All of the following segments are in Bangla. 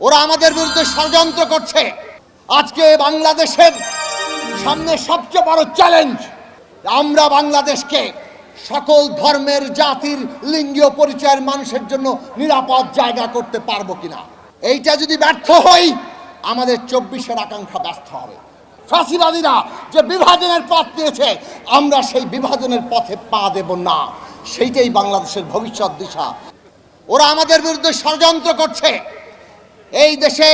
ওরা আমাদের বিরুদ্ধে ষড়যন্ত্র করছে। আজকে বাংলাদেশের সামনে সবচেয়ে বড় চ্যালেঞ্জ আমরা বাংলাদেশকে সকল ধর্মের, জাতির, লিঙ্গীয় পরিচয়ের মানুষের জন্য নিরাপদ জায়গা করতে পারব কিনা? এইটা যদি ব্যর্থ হই, আমাদের চব্বিশের আকাঙ্ক্ষা ব্যস্ত হবে। ফাঁসিবাদীরা যে বিভাজনের পথ নিয়েছে, আমরা সেই বিভাজনের পথে পা দেব না। সেইটাই বাংলাদেশের ভবিষ্যৎ দিশা। ওরা আমাদের বিরুদ্ধে ষড়যন্ত্র করছে। এই দেশে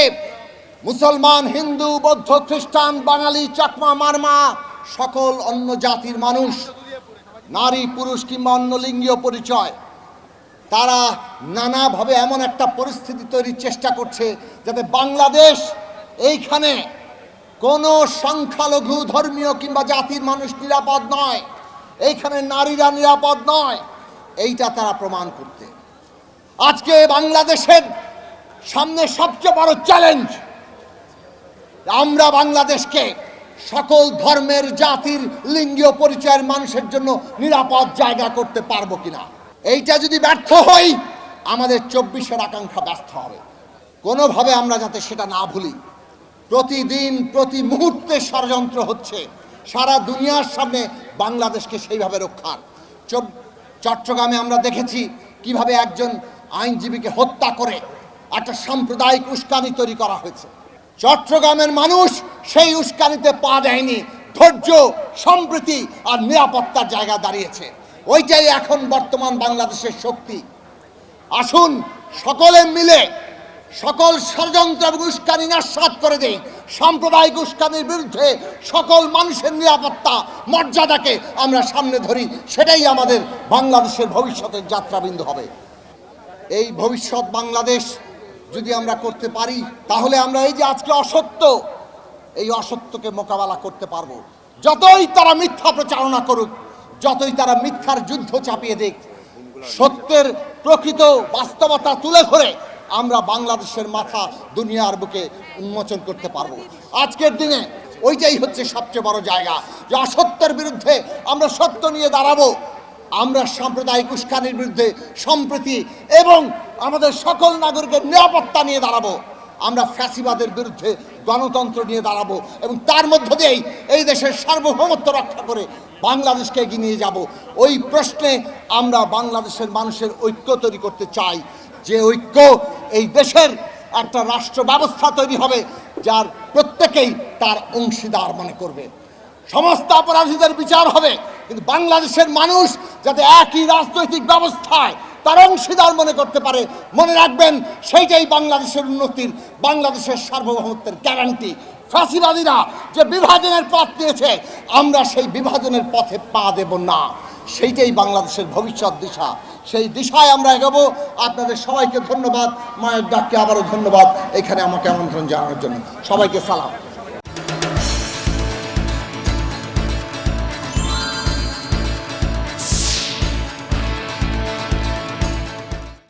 মুসলমান, হিন্দু, বৌদ্ধ, খ্রিস্টান, বাঙালি, চাকমা, মারমা, সকল অন্য জাতির মানুষ, নারী, পুরুষ কিংবা অন্য লিঙ্গীয় পরিচয়, তারা নানাভাবে এমন একটা পরিস্থিতি তৈরির চেষ্টা করছে যাতে বাংলাদেশ এইখানে কোনো সংখ্যালঘু, ধর্মীয় কিংবা জাতির মানুষ নিরাপদ নয়, এইখানে নারীরা নিরাপদ নয়, এইটা তারা প্রমাণ করতে। আজকে বাংলাদেশের সামনে সবচেয়ে বড় চ্যালেঞ্জ, আমরা বাংলাদেশকে সকল ধর্মের, জাতির, লিঙ্গীয় পরিচয়ের মানুষের জন্য নিরাপদ জায়গা করতে পারব কিনা? এইটা যদি ব্যর্থ হই, আমাদের চব্বিশের আকাঙ্ক্ষা ব্যস্ত হবে। কোনোভাবে আমরা যাতে সেটা না ভুলি। প্রতিদিন, প্রতি মুহূর্তে ষড়যন্ত্র হচ্ছে। সারা দুনিয়ার সামনে বাংলাদেশকে সেইভাবে রক্ষার চট্টগ্রামে আমরা দেখেছি কীভাবে একজন আইনজীবীকে হত্যা করে একটা সাম্প্রদায়িক উস্কানি তৈরি করা হয়েছে। চট্টগ্রামের মানুষ সেই উস্কানিতে পা দেয়নি। ধৈর্য, সম্প্রীতি আর নিরাপত্তার জায়গা দাঁড়িয়েছে। ওইটাই এখন বর্তমান বাংলাদেশের শক্তি। আসুন সকলে মিলে সকল ষড়যন্ত্র এবং উস্কানি নাস্বাদ করে দেই। সাম্প্রদায়িক উস্কানির বিরুদ্ধে সকল মানুষের নিরাপত্তা, মর্যাদাকে আমরা সামনে ধরি। সেটাই আমাদের বাংলাদেশের ভবিষ্যতের যাত্রাবিন্দু হবে। এই ভবিষ্যৎ বাংলাদেশ যদি আমরা করতে পারি, তাহলে আমরা এই যে আজকে অসত্য, এই অসত্যকে মোকাবেলা করতে পারব। যতই তারা মিথ্যা প্রচারণা করুক, যতই তারা মিথ্যার যুদ্ধ চাপিয়ে দিক, সত্যের প্রকৃত বাস্তবতা তুলে ধরে আমরা বাংলাদেশের মাথা দুনিয়ার বুকে উন্মোচন করতে পারব। আজকের দিনে ওইটাই হচ্ছে সবচেয়ে বড় জায়গা, যে অসত্যের বিরুদ্ধে আমরা সত্য নিয়ে দাঁড়াবো। আমরা সাম্প্রদায়িক উস্কানির বিরুদ্ধে সম্প্রীতি এবং আমাদের সকল নাগরিকের নিরাপত্তা নিয়ে দাঁড়াবো। আমরা ফ্যাসিবাদের বিরুদ্ধে গণতন্ত্র নিয়ে দাঁড়াবো এবং তার মধ্য দিয়েই এই দেশের সার্বভৌমত্ব রক্ষা করে বাংলাদেশকে এগিয়ে নিয়ে যাব। ওই প্রশ্নে আমরা বাংলাদেশের মানুষের ঐক্য তৈরি করতে চাই। যে ঐক্য এই দেশের একটা রাষ্ট্র ব্যবস্থা তৈরি হবে, যার প্রত্যেকেই তার অংশীদার মনে করবে। সমস্ত অপরাধীদের বিচার হবে, কিন্তু বাংলাদেশের মানুষ যাতে একই রাজনৈতিক ব্যবস্থায় তার অংশীদার মনে করতে পারে, মনে রাখবেন, সেইটাই বাংলাদেশের উন্নতির, বাংলাদেশের সার্বভৌমত্বের গ্যারান্টি ফাঁসিবাদীরা যে বিভাজনের পথ নিয়েছে আমরা সেই বিভাজনের পথে পা দেব না। সেইটাই বাংলাদেশের ভবিষ্যৎ দিশা। সেই দিশায় আমরা এগোবো। আপনাদের সবাইকে ধন্যবাদ। মায়ের ডাককে আবারও ধন্যবাদ। এখানে আমাকে আমন্ত্রণ জানানোর জন্য। সবাইকে সালাম।